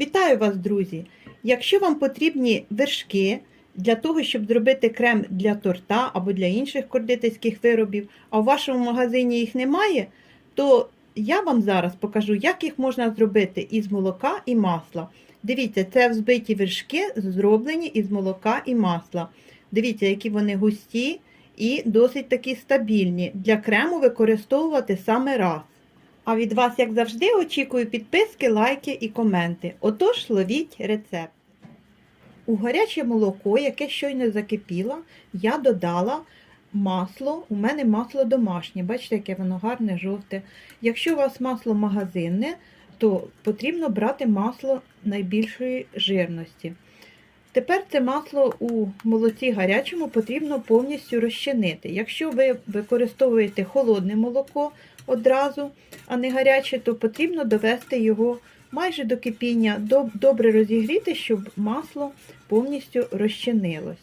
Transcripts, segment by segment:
Вітаю вас, друзі! Якщо вам потрібні вершки для того, щоб зробити крем для торта або для інших кондитерських виробів, а в вашому магазині їх немає, то я вам зараз покажу, як їх можна зробити із молока і масла. Дивіться, це взбиті вершки, зроблені із молока і масла. Дивіться, які вони густі і досить такі стабільні. Для крему використовувати саме раз. А від вас, як завжди, очікую підписки, лайки і коменти. Отож, ловіть рецепт. У гаряче молоко, яке щойно закипіло, я додала масло. У мене масло домашнє. Бачите, яке воно гарне, жовте. Якщо у вас масло магазинне, то потрібно брати масло найбільшої жирності. Тепер це масло у молоці гарячому потрібно повністю розчинити. Якщо ви використовуєте холодне молоко одразу, а не гаряче, то потрібно довести його майже до кипіння, добре розігріти, щоб масло повністю розчинилось.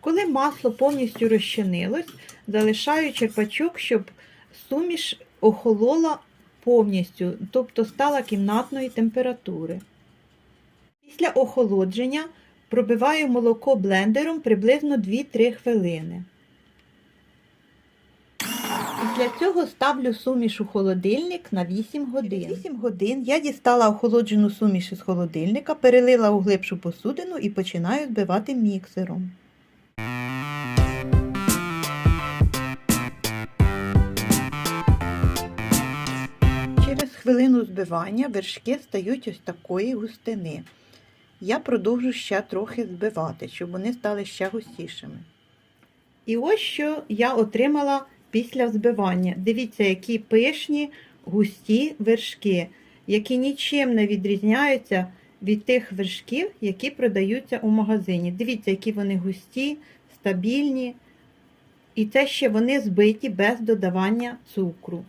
Коли масло повністю розчинилось, залишаю черпачок, щоб суміш охолола повністю, тобто стала кімнатної температури. Після охолодження пробиваю молоко блендером приблизно 2-3 хвилини. Після цього ставлю суміш у холодильник на 8 годин. 8 годин я дістала охолоджену суміш із холодильника, перелила у глибшу посудину і починаю збивати міксером. Через хвилину збивання вершки стають ось такої густини. Я продовжу ще трохи збивати, щоб вони стали ще густішими. І ось що я отримала після взбивання. Дивіться, які пишні, густі вершки, які нічим не відрізняються від тих вершків, які продаються у магазині. Дивіться, які вони густі, стабільні. І це ще вони збиті без додавання цукру.